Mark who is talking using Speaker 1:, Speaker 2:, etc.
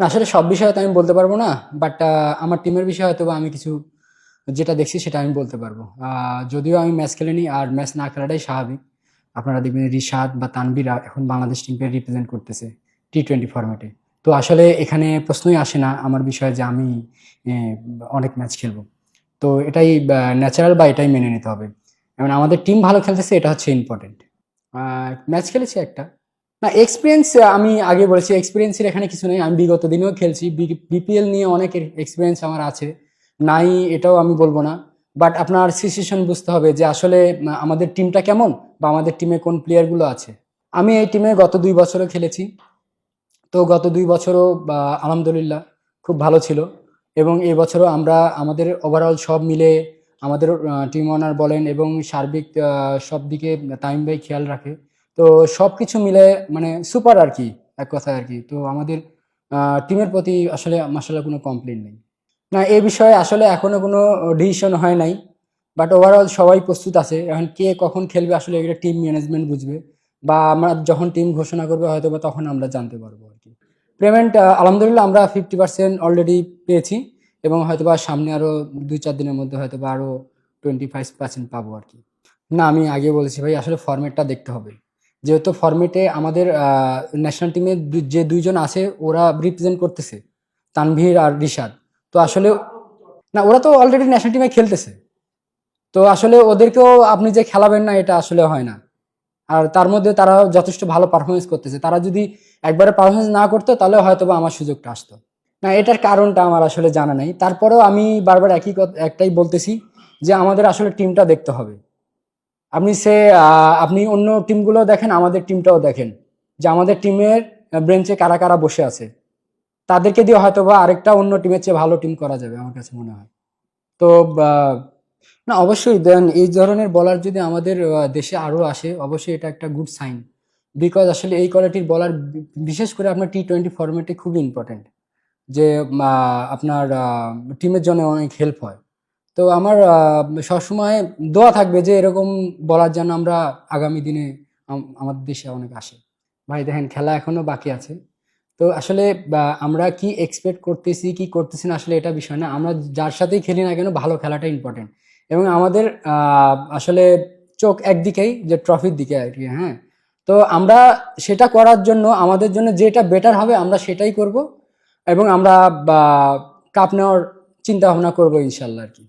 Speaker 1: না, আসলে সব বিষয়ে তো আমি বলতে পারব না বাট আমার টিমের বিষয়ে হয়তো আমি কিছু যেটা দেখছি সেটা আমি বলতে পারব। যদিও আমি ম্যাচ খেলিনি আর ম্যাচ না খেলাটাই স্বাভাবিক। আপনারা দেখবেন রিশাদ বা তানবিরা এখন বাংলাদেশ টিমকে রিপ্রেজেন্ট করতেছে টি টোয়েন্টি ফরম্যাটে তো আসলে এখানে প্রশ্নই আসে না আমার বিষয়ে যে আমি অনেক ম্যাচ খেলব। তো এটাই ন্যাচারাল বা এটাই মেনে নিতে হবে। এবং আমাদের টিম ভালো খেলতেছে এটা হচ্ছে ইম্পর্টেন্ট ম্যাচ খেলেছি একটা। না এক্সপিরিয়েন্স আমি আগে বলেছি এক্সপিরিয়েন্সের এখানে কিছু নেই। আমি বিগত দিনেও খেলছি বিপিএল নিয়ে অনেক এক্সপিরিয়েন্স আমার আছে। নাই, এটাও আমি বলব না। বাট আপনার সিচুয়েশন বুঝতে হবে যে আসলে আমাদের টিমটা কেমন বা আমাদের টিমে কোন প্লেয়ারগুলো আছে। আমি এই টিমে গত দুই বছরও খেলেছি। তো গত দুই বছরও আলহামদুলিল্লাহ, খুব ভালো ছিল। এবং এই বছরও আমরা আমাদের ওভারঅল সব মিলে আমাদের টিম ওনার বলেন এবং সার্বিক সব দিকে টাইম বাই খেয়াল রাখে। তো সব কিছু মিলে মানে সুপার আর কি এক কথায় আর কি তো আমাদের টিমের প্রতি আসলে মাসাল্লাহ কোনো কমপ্লেন নেই। না, এ বিষয়ে আসলে এখনও কোনো ডিসিশন হয় নাই বাট ওভারঅল সবাই প্রস্তুত আছে। এখন কে কখন খেলবে আসলে এটা টিম ম্যানেজমেন্ট বুঝবে, বা আমরা যখন টিম ঘোষণা করবে হয়তো বা তখন আমরা জানতে পারব আর কি পেমেন্ট আলহামদুলিল্লাহ আমরা ফিফটি পার্সেন্ট অলরেডি পেয়েছি, এবং হয়তো বা সামনে আরও দুই চার দিনের মধ্যে হয়তো বা আরও টোয়েন্টি ফাইভ পার্সেন্ট পাবো আর কি না, আমি আগে বলেছি ভাই, আসলে ফরম্যাটটা দেখতে হবে। যেহেতু ফরম্যাটে আমাদের ন্যাশনাল টিমে যে দুইজন আছে, ওরা রিপ্রেজেন্ট করতেছে। তানভীর আর রিশাদ। তো আসলে, না, ওরা তো অলরেডি ন্যাশনাল টিমে খেলতেছে। তো আসলে ওদেরকেও আপনি যে খেলাবেন না, এটা আসলে হয় না। আর তার মধ্যে তারা যথেষ্ট ভালো পারফরমেন্স করতেছে। তারা যদি একবারে পারফরমেন্স না করতো, তাহলে হয়তো বা আমার সুযোগটা আসতো। না, এটার কারণটা আমার আসলে জানা নাই। তারপরেও আমি বারবার একই একটাই বলতেছি যে আমাদের আসলে টিমটা দেখতে হবে। আপনি সে আপনি অন্য টিমগুলো দেখেন, আমাদের টিমটাও দেখেন যে আমাদের টিমের ব্রেঞ্চে কারা কারা বসে আছে। তাদেরকে দিয়ে হয়তো বা আরেকটা অন্য টিমের চেয়ে ভালো টিম করা যাবে, আমার কাছে মনে হয়। তো না, অবশ্যই দেন, এই ধরনের বলার যদি আমাদের দেশে আরও আসে, অবশ্যই এটা একটা গুড সাইন বিকজ আসলে এই কোয়ালিটির বলার বিশেষ করে আপনার টি টোয়েন্টি ফরম্যাটে খুবই ইম্পর্টেন্ট যে আপনার টিমের জন্য অনেক হেল্প হয়। তো আমার সবসময় দোয়া থাকবে যে এরকম বলার জন্য আমরা আগামী দিনে আম- আমাদের দেশে অনেক আসে। ভাই দেখেন, খেলা এখনও বাকি আছে। তো আসলে আমরা কি এক্সপেক্ট করতেছি, কি করতেছি না আসলে এটা বিষয় না। আমরা যার সাথেই খেলি না কেন, ভালো খেলাটা ইম্পর্টেন্ট এবং আমাদের আসলে চোখ একদিকেই, যে ট্রফির দিকে আর কি হ্যাঁ? তো আমরা সেটা করার জন্য, আমাদের জন্য যেটা বেটার হবে, আমরা সেটাই করব। এবং আমরা কাপ নেওয়ার চিন্তা ভাবনা করব ইনশাল্লাহ আর কি।